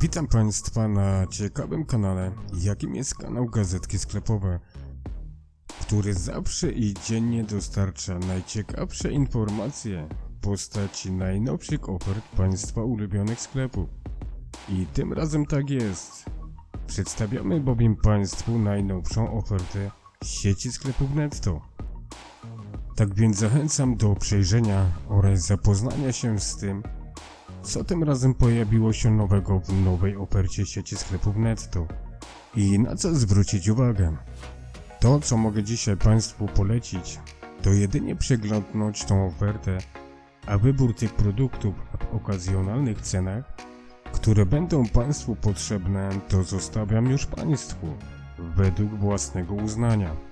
Witam Państwa na ciekawym kanale, jakim jest kanał Gazetki Sklepowe, który zawsze i dziennie dostarcza najciekawsze informacje w postaci najnowszych ofert Państwa ulubionych sklepów. I tym razem tak jest. Przedstawiamy bowiem Państwu najnowszą ofertę sieci sklepów Netto. Tak więc zachęcam do przejrzenia oraz zapoznania się z tym, co tym razem pojawiło się nowego w nowej ofercie sieci sklepów Netto i na co zwrócić uwagę. To, co mogę dzisiaj Państwu polecić, to jedynie przeglądnąć tą ofertę, a wybór tych produktów w okazjonalnych cenach, które będą Państwu potrzebne, to zostawiam już Państwu według własnego uznania.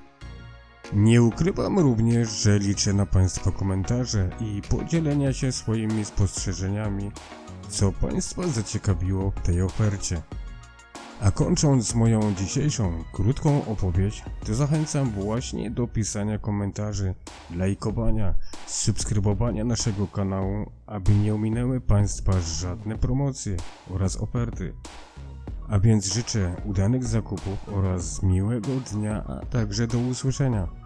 Nie ukrywam również, że liczę na Państwa komentarze i podzielenia się swoimi spostrzeżeniami, co Państwa zaciekawiło w tej ofercie. A kończąc moją dzisiejszą krótką opowieść, to zachęcam właśnie do pisania komentarzy, lajkowania, subskrybowania naszego kanału, aby nie ominęły Państwa żadne promocje oraz oferty. A więc życzę udanych zakupów oraz miłego dnia, a także do usłyszenia.